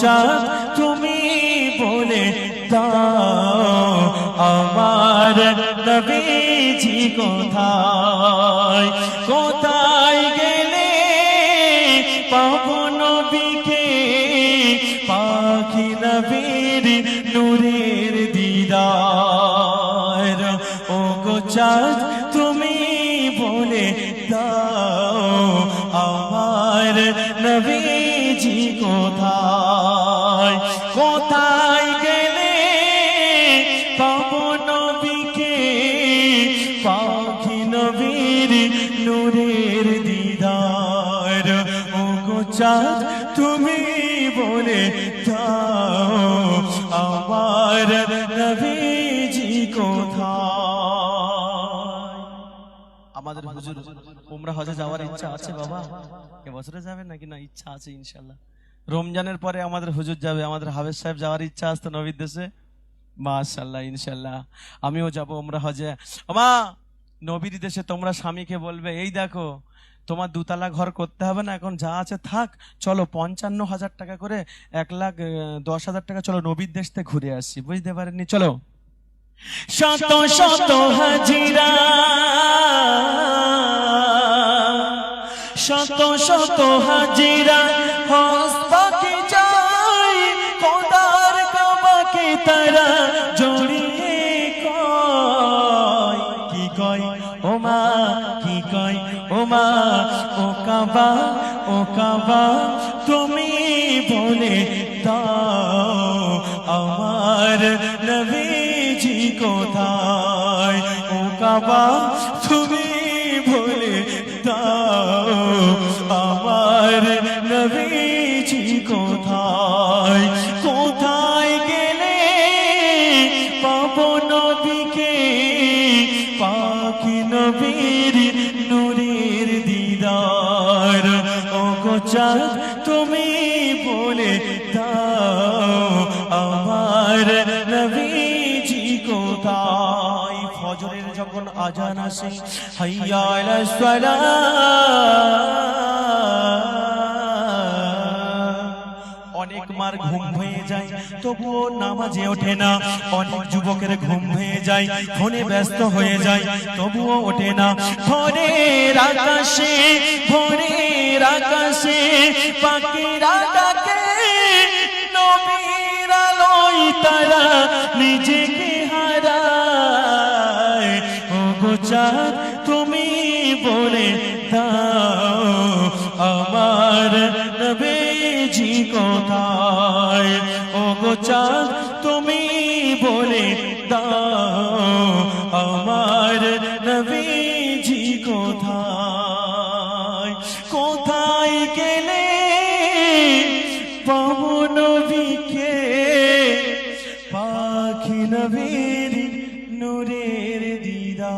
চাঁদ তুমি বলে দাও, আমার নবীজি কোথায়? কোথায় গেলে পাবো নবীকে? পাখি নবীর নূরের দিদার। ও চাঁদ তুমি বলে দাও, আমার নবীজি কোথায়? কোথায় গেলে নবীকে? পাখি নবীর নূরের দিদার। ও তুমি বলে আমার নবীজি কোথায়? আমাদের হুজুর, উমরা হজে যাওয়ার ইচ্ছা আছে বাবা? এবছরে যাবেন নাকি? না, ইচ্ছা আছে ইনশাল্লাহ রমজানের পরে আমাদের হুজুর যাবে, আমাদের হাফেজ সাহেব যাওয়ার ইচ্ছা আসতো নবীর দেশে? মাশাল্লাহ ইনশাল্লাহ আমিও যাব আমরা হজে। মা নবীর দেশে তোমরা স্বামীকে বলবে, এই দেখো, তোমার দুতলা ঘর করতে হবে না, এখন যা আছে থাক, চলো পঞ্চান্ন হাজার টাকা করে এক লাখ দশ হাজার টাকা চলো নবীর দেশ থেকে ঘুরে আসছি বুঝতে পারেননি? চলো। শত শত হাজিরা, শত শত হাজিরা কয়, ও মা, কি কয়? ও মা, ও কাবা ও কাবা, তুমি বলে দাও, আমার নবীজি কোথায়? ও কাবা, তুমি বলে দাও। পাখি নবীর নূরের দিদার। ও গোচাঁদ তুমি বলে দাও, আমার নবীজি কোথায়? ফজরের যখন আজান আসে হাইয়া আলাস অনেক ঘুম হয়ে যায়, তবুও নামাজে ওঠে না। অনেক যুবকের ঘুম হয়ে যায়, ফোনে ব্যস্ত হয়ে যায়, তবুও ওঠে না। ভোরের আকাশে ভোরের আকাশে পাখিরা ডাকে, নবীর আলোয় তারা নিজেকে হারায়। ও গোচার তুমি বলে দাও, আমার নবীজি কোথায়? ও গোচার তুমি বলে দাও, আমার নবীজি কোথায়? কোথায় গেলে পাবো নবীকে? পাখি নবীর নূরের দিদা